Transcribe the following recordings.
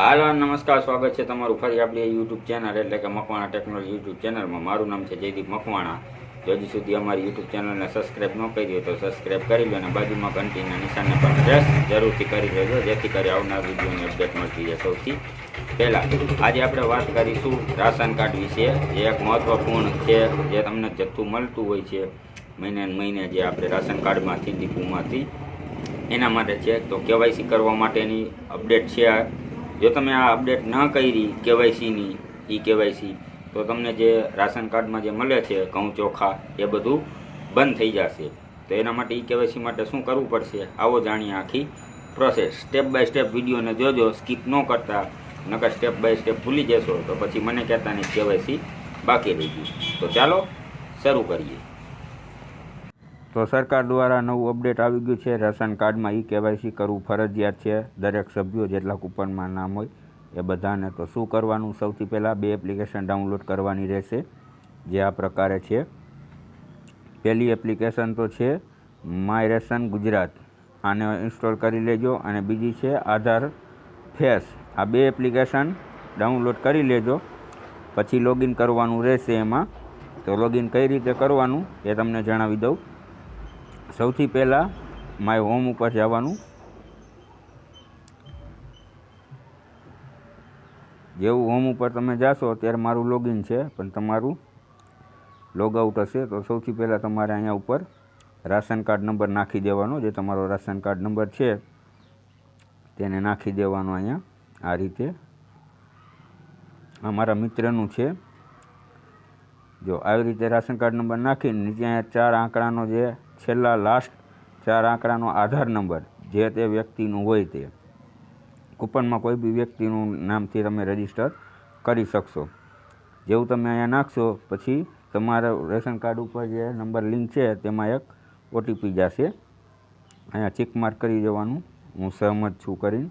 હાલો નમસ્કાર, સ્વાગત છે તમારું ફરી આપણી યુટ્યુબ ચેનલ એટલે કે મકવાણા ટેકનોલોજી યુટ્યુબ ચેનલમાં મારું નામ છે જયદીપ મકવાણા. જો હજી સુધી અમારી યુટ્યુબ ચેનલને સબસ્ક્રાઇબ ન કરી હોય તો સબસ્ક્રાઇબ કરી લો અને બાજુમાં ઘંટીના નિશાનને પણ પ્રેસ જરૂરથી કરી દેજો જેથી કરી આવનાર વિડીયોની અપડેટ મળતી જાય સૌથી પહેલાં. આજે આપણે વાત કરીશું રાશન કાર્ડ વિશે. જે એક મહત્ત્વપૂર્ણ છે, જે તમને જથ્થું મળતું હોય છે, મહિને મહિને જે આપણે રાશન કાર્ડમાંથી, ડીપુમાંથી. એના માટે છે, તો કેવાયસી કરવા માટેની અપડેટ છે જો તમે આ અપડેટ ન કરી કેવાયસીની, ઈ કેવાયસી, તો તમને જે રાશન કાર્ડમાં જે મળે છે, ઘઉં ચોખા, એ બધું બંધ થઈ જશે. તો એના માટે ઈ કેવાયસી માટે શું કરવું પડશે? આવો જાણીએ આખી પ્રોસેસ સ્ટેપ બાય સ્ટેપ વિડીયોને જોજો સ્કીપ ન કરતા. નકર સ્ટેપ બાય સ્ટેપ ભૂલી જશો, તો પછી મને કહેતા નહીં કેવાયસી બાકી રહી ગયું તો ચાલો, શરૂ કરીએ. તો સરકાર દ્વારા નવું અપડેટ આવી ગયું છે. રાશન કાર્ડમાં ઈ કેવાયસી કરવું ફરજિયાત છે. દરેક સભ્યો જેટલા કૂપનમાં નામ હોય એ બધાને તો શું કરવાનું? સૌથી પહેલાં બે એપ્લિકેશન ડાઉનલોડ કરવાની રહેશે, જે આ પ્રકારે છે. પહેલી એપ્લિકેશન તો છે માય રેશન ગુજરાત. આને ઇન્સ્ટોલ કરી લેજો અને બીજી છે આધાર ફેસ. આ બે એપ્લિકેશન ડાઉનલોડ કરી લેજો. પછી લોગિન કરવાનું રહેશે એમાં. તો લોગિન કઈ રીતે કરવાનું એ તમને જણાવી દઉં. સૌથી પહેલાં માય હોમ ઉપર જવાનું. જેવું હોમ ઉપર તમે જાશો ત્યારે મારું લોગિન છે, પણ તમારું લોગ આઉટ હશે, તો સૌથી પહેલાં તમારે અહીંયા ઉપર રાશન કાર્ડ નંબર નાખી દેવાનો, જે તમારો રાશન કાર્ડ નંબર છે, તેને નાખી દેવાનો અહીંયા. આ રીતે. આ મારા મિત્રનું છે. જો આવી રીતે રાશન કાર્ડ નંબર નાખીને નીચે અહીંયા ચાર આંકડાનો જે છેલ્લા લાસ્ટ ચાર આંકડાનો આધાર નંબર જે તે વ્યક્તિનું હોય તે કૂપનમાં કોઈ બી વ્યક્તિનું નામથી તમે રજિસ્ટર કરી શકશો. જેવું તમે અહીંયા નાખશો, પછી તમારા રેશન કાર્ડ ઉપર જે નંબર લિંક છે તેમાં એક ઓટીપી જશે. અહીંયા ચેક માર્ક કરી દેવાનું. હું સહમત છું કરીને.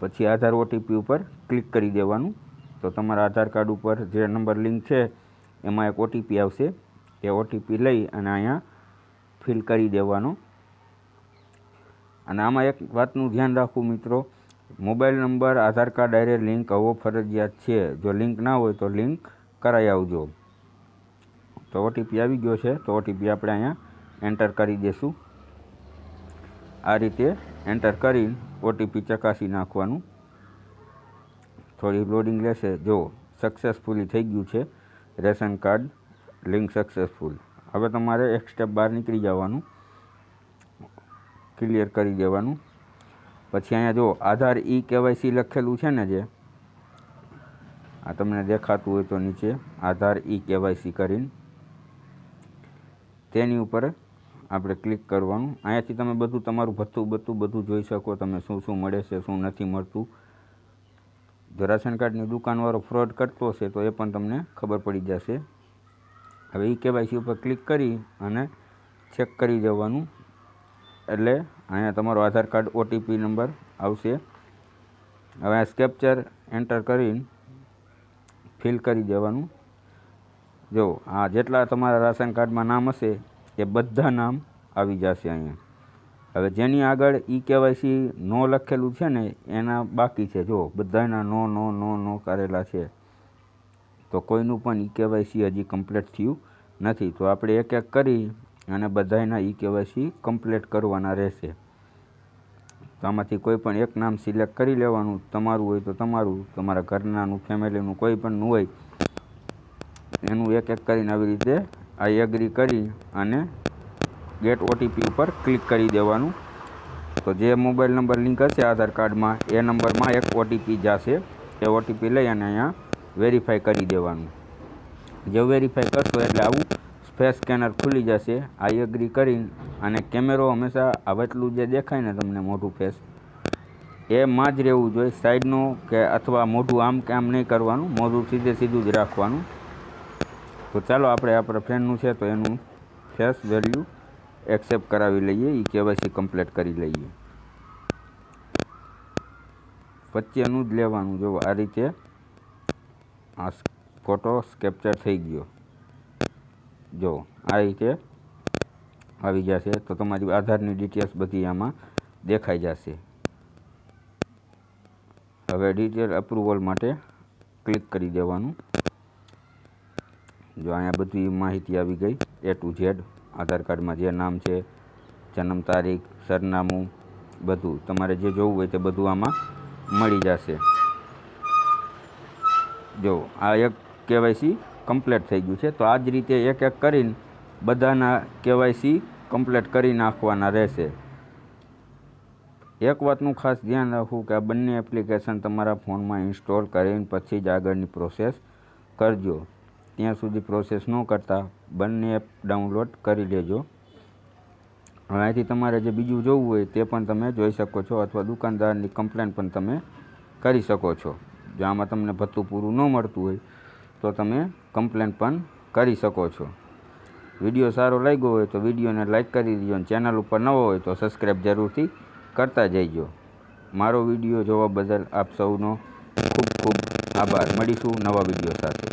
પછી આધાર ઓટીપી ઉપર ક્લિક કરી દેવાનું. તો તમારા આધાર કાર્ડ ઉપર જે નંબર લિંક છે, એમાં એક ઓટીપી આવશે. એ ઓટીપી લઈ અને અહીંયા ફિલ કરી દેવાનો. અને આમાં એક વાતનું ધ્યાન રાખવું મિત્રો, મોબાઈલ નંબર, આધાર કાર્ડ હારે લિંક હોવો ફરજિયાત છે. જો લિંક ના હોય તો લિંક કરાવી આવજો. તો ઓટીપી આવી ગયો છે, તો ઓટીપી આપણે અહીંયા એન્ટર કરી દઈશું આ રીતે એન્ટર કરી ઓટીપી ચકાસી નાખવાનું. થોડી લોડિંગ લેશે. જો સક્સેસફુલી થઈ ગયું છે, રેશન કાર્ડ લિંક સક્સેસફુલ હવે તમારે એક સ્ટેપ બહાર નીકળી જવાનું ક્લિયર કરી દેવાનું. પછી અહીંયા જો આધાર ઈ કેવાયસી લખેલું છે ને જે, આ તમને દેખાતું હોય તો નીચે આધાર ઈ કેવાયસી કરીને. તેની ઉપર આપણે ક્લિક કરવાનું. અહીંયાથી તમે બધું તમારું ભથ્થું બધું બધું જોઈ શકો તમે શું શું મળે છે, શું નથી મળતું. જો રાશન કાર્ડની દુકાનવાળો ફ્રોડ કરતો હશે, તો એ પણ તમને ખબર પડી જશે. હવે ઈ કેવાયસી ઉપર ક્લિક કરી અને ચેક કરી દેવાનું એટલે અહીંયા તમારો આધાર કાર્ડ ઓટીપી નંબર આવશે. હવે આ સ્કેપ્ચર એન્ટર કરીને ફિલ કરી દેવાનું. જો આ જેટલા તમારા રાશન કાર્ડમાં નામ હશે, એ બધા નામ આવી જશે અહીંયા. હવે જેની આગળ ઈ કેવાયસી નો લખેલું છે ને, એના બાકી છે. જો બધાના નો નો નો નો કરેલા છે. તો કોઈનું પણ ઈ કેવાયસી હજી કમ્પ્લીટ થયું નથી. તો આપણે એક એક કરી અને બધાના ઈ કેવાયસી કમ્પ્લીટ કરવાના રહેશે. તો આમાંથી કોઈ પણ એક નામ સિલેક્ટ કરી લેવાનું. તમારું હોય તો તમારું, તમારા ઘરનાનું, ફેમિલીનું, કોઈ પણ હોય, એનું એક એક કરીને આવી રીતે આ એગ્રી કરી અને ગેટ ઓટીપી ઉપર ક્લિક કરી દેવાનું. તો જે મોબાઈલ નંબર લિંક હશે આધાર કાર્ડમાં, એ નંબરમાં એક ઓટીપી જશે. એ ઓટીપી લઈ અને અહીંયા વેરીફાઈ કરી દેવાનું. જે વેરીફાઈ કરશો એટલે આવું ફેસ સ્કેનર ખુલી જશે. આ એગ્રી કરીને અને કેમેરો હંમેશા આવેટલું જે દેખાય ને તમને મોટું ફેસ એમાં જ રહેવું જોઈએ. સાઈડનું કે અથવા મોઢું આમ કે આમ નહીં કરવાનું. મોઢું સીધે સીધું જ રાખવાનું. તો ચાલો આપણે આપણા ફ્રેન્ડનું છે તો એનું ફેસ વેલ્યુ એક્સેપ્ટ કરાવી લઈએ એ કેવાયસી કમ્પ્લીટ કરી લઈએ. વચ્ચેનું જ લેવાનું, જો આ રીતે આ ફોટો કેપ્ચર થઈ ગયો. જો આ રીતે આવી જશે, તો તમારી આધારની ડિટેલ્સ બધી આમાં દેખાઈ જશે. હવે ડિટેલ અપ્રુવલ માટે ક્લિક કરી દેવાનું. જો અહીંયા બધી માહિતી આવી ગઈ એ ટુ ઝેડ આધાર કાર્ડમાં જે નામ છે, જન્મ તારીખ, સરનામું, બધું. તમારે જે જોવું હોય તે બધું આમાં મળી જશે. જો, આ એક કેવાયસી કમ્પ્લીટ થઈ ગયું છે, તો આ જ રીતે એક એક કરીને બધાના કેવાયસી કમ્પ્લીટ કરી નાખવાના રહેશે. એક વાતનું ખાસ ધ્યાન રાખવું કે આ બંને એપ્લિકેશન તમારા ફોનમાં ઇન્સ્ટોલ કરીને પછી જ આગળની પ્રોસેસ કરજો. ત્યાં સુધી પ્રોસેસ ન કરતા બંને એપ ડાઉનલોડ કરી લેજો. હવે અહીંથી તમારે જે બીજું જોવું હોય તે પણ તમે જોઈ શકો છો અથવા દુકાનદારની કમ્પ્લેન પણ તમે કરી શકો છો. જો આમાં તમને ભથ્થું પૂરું ન મળતું હોય તો તમે કમ્પ્લેન પણ કરી શકો છો. વીડિયો સારો લાગ્યો હોય તો વિડીયોને લાઇક કરી દીજો અને ચેનલ ઉપર નવો હોય તો સબસ્ક્રાઈબ જરૂરથી કરતા જઈજો. મારો વીડિયો જોવા બદલ આપ સૌનો ખૂબ ખૂબ આભાર. મળીશું નવા વીડિયો સાથે.